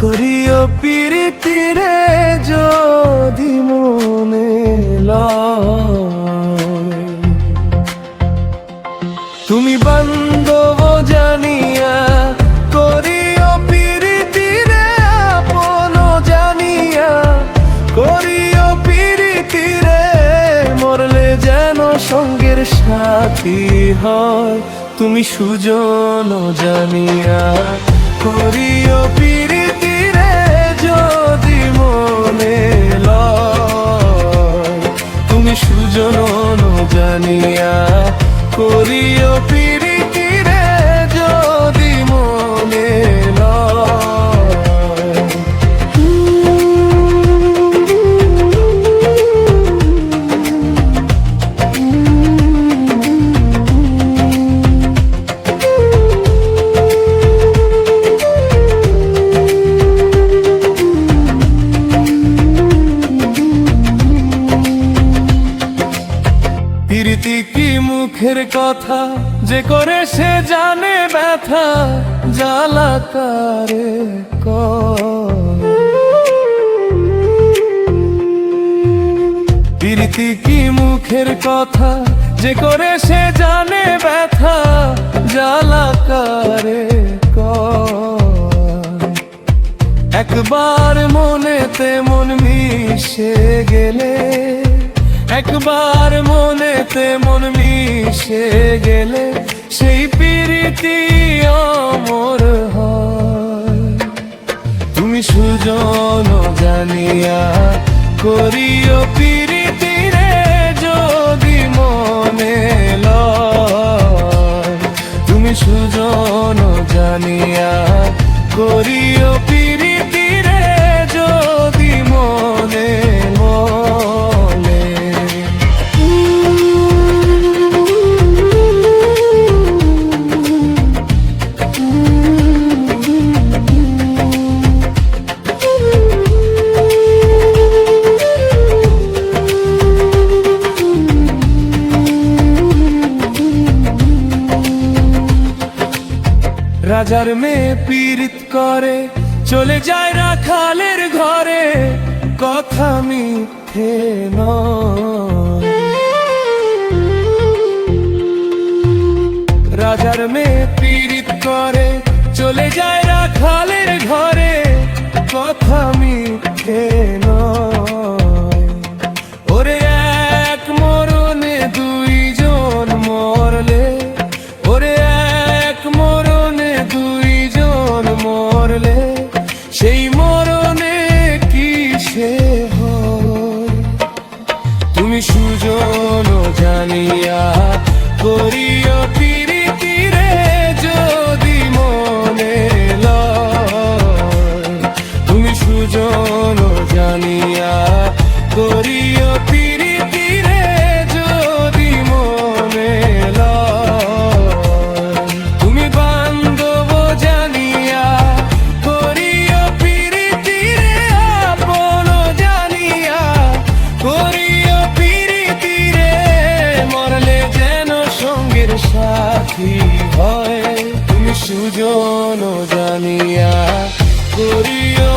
করিও পিরিতিরে যদি মনে তুমি বান্ধব জানিয়া করিও পিরিতিরে আপন জানিয়া করিও পিরিতিরে মরলে যেন সঙ্গের সাথী হয়। তুমি সুজন জানিয়া করিও প্রীতি রে যদি মনে লয়। তুমি সুজন জানিয়া করিও প্রীতি প্রীতি কি মুখের কথা? যে করে সে জানে ব্যথা জ্বালা কারে। প্রীতি কি মুখের কথা? যে করে সে জানে ব্যথা জ্বালা কারে। কয় একবার মনেতে মন মিশে গেলে একবার মনেতে মন মিশে গেলে সেই প্রীতি অমর তুমি সুজন জানিয়া করিও প্রীতি রে যদি মনে তুমি সুজন জানিয়া করিও রাজার মেয়ে পীড়িত করে, চলে যায় রাখালের ঘরে। কথা মিথ্যে রাজার মেয়ে পীড়িত করে, চলে যায় রাখালের ঘরে। কথা মিথ্যে নয়। জানিয়া করিও সাথী হয় তুমি সুজন জানিয়া করিও